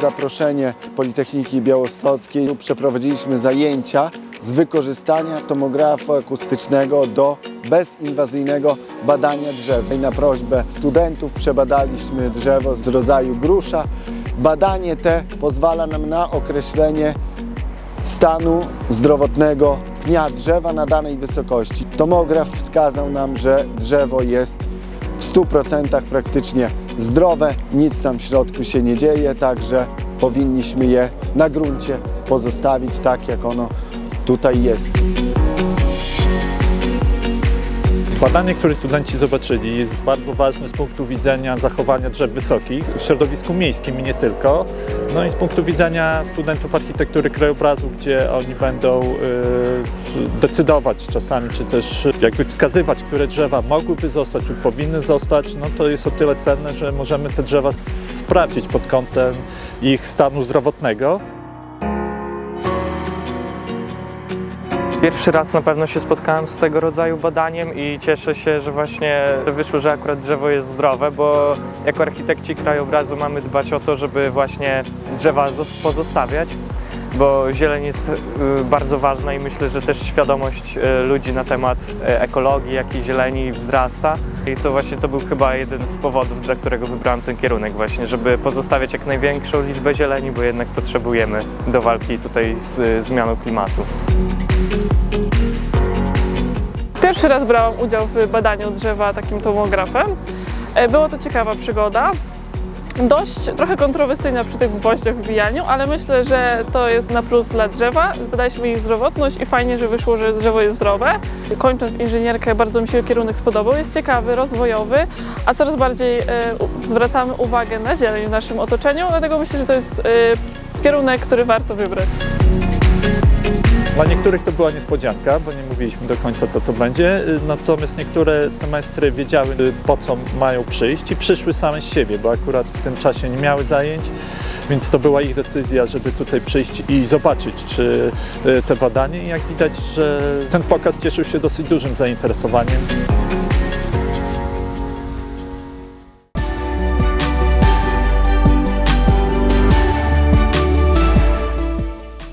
zaproszenie Politechniki Białostockiej przeprowadziliśmy zajęcia z wykorzystania tomografu akustycznego do bezinwazyjnego badania drzew. I na prośbę studentów przebadaliśmy drzewo z rodzaju grusza. Badanie te pozwala nam na określenie stanu zdrowotnego pnia drzewa na danej wysokości. Tomograf wskazał nam, że drzewo jest w 100% praktycznie zdrowe, nic tam w środku się nie dzieje, także powinniśmy je na gruncie pozostawić tak, jak ono tutaj jest. Badanie, które studenci zobaczyli, jest bardzo ważne z punktu widzenia zachowania drzew wysokich w środowisku miejskim i nie tylko. No i z punktu widzenia studentów architektury krajobrazu, gdzie oni będą y, decydować czasami, czy też jakby wskazywać, które drzewa mogłyby zostać lub powinny zostać, no to jest o tyle cenne, że możemy te drzewa sprawdzić pod kątem ich stanu zdrowotnego. Pierwszy raz na pewno się spotkałem z tego rodzaju badaniem i cieszę się, że właśnie wyszło, że akurat drzewo jest zdrowe, bo jako architekci krajobrazu mamy dbać o to, żeby właśnie drzewa zos- pozostawiać, bo zieleń jest y, bardzo ważna i myślę, że też świadomość y, ludzi na temat y, ekologii, jak i zieleni wzrasta. I to właśnie to był chyba jeden z powodów, dla którego wybrałem ten kierunek właśnie, żeby pozostawiać jak największą liczbę zieleni, bo jednak potrzebujemy do walki tutaj z zmianą klimatu. Pierwszy raz brałam udział w badaniu drzewa takim tomografem. E, Była to ciekawa przygoda. Dość trochę kontrowersyjna przy tych gwoździach w wbijaniu, ale myślę, że to jest na plus dla drzewa. Zbadaliśmy ich zdrowotność i fajnie, że wyszło, że drzewo jest zdrowe. Kończąc inżynierkę, bardzo mi się kierunek spodobał. Jest ciekawy, rozwojowy, a coraz bardziej u- zwracamy uwagę na zieleń w naszym otoczeniu, dlatego myślę, że to jest e, kierunek, który warto wybrać. Dla niektórych to była niespodzianka, bo nie mówiliśmy do końca, co to będzie. Natomiast niektóre semestry wiedziały, y, po co mają przyjść i przyszły same z siebie, bo akurat w tym czasie nie miały zajęć. Więc to była ich decyzja, żeby tutaj przyjść i zobaczyć, czy y, te badanie. I jak widać, że ten pokaz cieszył się dosyć dużym zainteresowaniem.